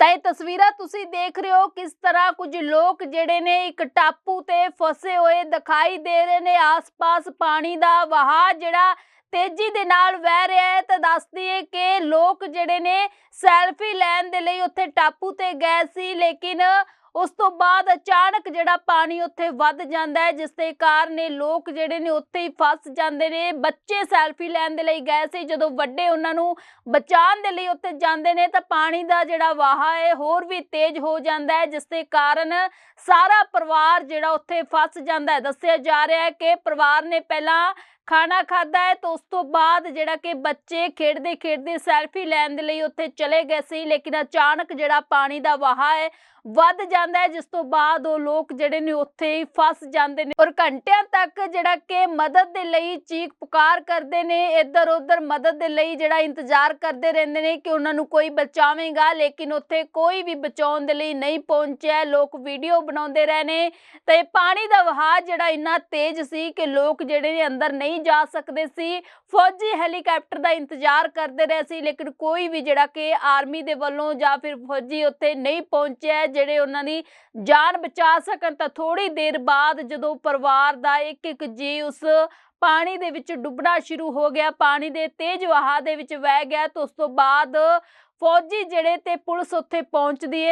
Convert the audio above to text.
ਤਾਂ ਇਹ ਤਸਵੀਰਾਂ ਤੁਸੀਂ ਦੇਖ ਰਹੇ ਹੋ ਕਿਸ ਤਰ੍ਹਾਂ ਕੁਝ ਲੋਕ ਜਿਹੜੇ ਨੇ ਇੱਕ ਟਾਪੂ ਤੇ ਫਸੇ ਹੋਏ ਦਿਖਾਈ ਦੇ ਰਹੇ ਨੇ। ਆਸ-ਪਾਸ ਪਾਣੀ ਦਾ ਵਹਾਅ ਜਿਹੜਾ ਤੇਜ਼ੀ ਦੇ ਨਾਲ ਵਹਿ ਰਿਹਾ ਹੈ। ਤਾਂ ਦੱਸ ਦਈਏ ਕਿ ਲੋਕ ਜਿਹੜੇ ਨੇ ਸੈਲਫੀ ਲੈਣ ਦੇ ਲਈ ਉੱਥੇ ਟਾਪੂ ਤੇ ਗਏ ਸੀ। ਲੇਕਿਨ ਉਸ ਤੋਂ ਬਾਅਦ ਅਚਾਨਕ ਜਿਹੜਾ ਪਾਣੀ ਉੱਥੇ ਵੱਧ ਜਾਂਦਾ ਹੈ, ਜਿਸ ਦੇ ਕਾਰਨ ਇਹ ਲੋਕ ਜਿਹੜੇ ਨੇ ਉੱਥੇ ਹੀ ਫਸ ਜਾਂਦੇ ਨੇ। ਬੱਚੇ ਸੈਲਫੀ ਲੈਣ ਦੇ ਲਈ ਗਏ ਸੀ। ਜਦੋਂ ਵੱਡੇ ਉਹਨਾਂ ਨੂੰ ਬਚਾਉਣ ਦੇ ਲਈ ਉੱਥੇ ਜਾਂਦੇ ਨੇ, ਤਾਂ ਪਾਣੀ ਦਾ ਜਿਹੜਾ ਵਹਾਅ ਹੈ ਹੋਰ ਵੀ ਤੇਜ਼ ਹੋ ਜਾਂਦਾ ਹੈ, ਜਿਸ ਦੇ ਕਾਰਨ ਸਾਰਾ ਪਰਿਵਾਰ ਜਿਹੜਾ ਉੱਥੇ ਫਸ ਜਾਂਦਾ ਹੈ। ਦੱਸਿਆ ਜਾ ਰਿਹਾ ਹੈ ਕਿ ਪਰਿਵਾਰ ਨੇ ਪਹਿਲਾਂ ਖਾਣਾ ਖਾਦਾ ਹੈ, ਤਾਂ ਉਸ ਤੋਂ ਬਾਅਦ ਜਿਹੜਾ ਕਿ ਬੱਚੇ ਖੇਡਦੇ ਖੇਡਦੇ ਸੈਲਫੀ ਲੈਣ ਦੇ ਲਈ ਉੱਥੇ ਚਲੇ ਗਏ ਸੀ, ਲੇਕਿਨ ਅਚਾਨਕ ਜਿਹੜਾ ਪਾਣੀ ਦਾ ਵਹਾਅ ਹੈ, ਵੱਧ ਜਾਂਦਾ ਹੈ, ਜਿਸ ਤੋਂ ਬਾਅਦ ਉਹ ਲੋਕ ਜਿਹੜੇ ਨੇ ਉੱਥੇ ਹੀ ਫਸ ਜਾਂਦੇ ਨੇ ਔਰ ਘੰਟਿਆਂ ਤੱਕ ਜਿਹੜਾ ਕਿ ਮਦਦ ਦੇ ਲਈ ਚੀਕ ਪੁਕਾਰ ਕਰਦੇ ਨੇ, ਇੱਧਰ ਉੱਧਰ ਮਦਦ ਦੇ ਲਈ ਜਿਹੜਾ ਇੰਤਜ਼ਾਰ ਕਰਦੇ ਰਹਿੰਦੇ ਨੇ ਕਿ ਉਹਨਾਂ ਨੂੰ ਕੋਈ ਬਚਾਵੇਗਾ, ਲੇਕਿਨ ਉੱਥੇ ਕੋਈ ਵੀ ਬਚਾਉਣ ਦੇ ਲਈ ਨਹੀਂ ਪਹੁੰਚਿਆ, ਲੋਕ ਵੀਡੀਓ ਬਣਾਉਂਦੇ ਰਹੇ ਨੇ ਤੇ ਪਾਣੀ ਦਾ ਵਹਾਅ ਜਿਹੜਾ ਇੰਨਾ ਤੇਜ਼ ਸੀ ਕਿ ਲੋਕ ਜਿਹੜੇ ਨੇ ਅੰਦਰ ਨਹੀਂ ਨਹੀਂ ਜਾ ਸਕਦੇ ਸੀ। ਫੌਜੀ ਹੈਲੀਕਾਪਟਰ ਦਾ ਇੰਤਜ਼ਾਰ ਕਰਦੇ ਰਹੇ ਸੀ, ਲੇਕਿਨ ਕੋਈ ਵੀ ਜਿਹੜਾ ਕਿ ਆਰਮੀ ਦੇ ਵੱਲੋਂ ਜਾਂ ਫਿਰ ਫੌਜੀ ਉੱਥੇ ਨਹੀਂ ਪਹੁੰਚਿਆ, ਜਿਹੜੇ ਉਹਨਾਂ ਦੀ ਜਾਨ ਬਚਾ ਸਕਣ, ਤਾਂ ਥੋੜੀ ਦੇਰ ਬਾਅਦ ਜਦੋਂ ਪਰਿਵਾਰ ਦਾ ਇੱਕ ਇੱਕ ਜੀ ਉਸ ਪਾਣੀ ਦੇ ਵਿੱਚ ਡੁੱਬਣਾ ਸ਼ੁਰੂ ਹੋ ਗਿਆ, ਪਾਣੀ ਦੇ ਤੇਜ਼ ਵਹਾਅ ਦੇ ਵਿੱਚ ਵਹਿ ਗਿਆ, ਤਾਂ ਉਸ ਤੋਂ ਬਾਅਦ ਫੌਜੀ ਜਿਹੜੇ ਤੇ ਪੁਲਿਸ ਉੱਥੇ ਪਹੁੰਚਦੀ ਹੈ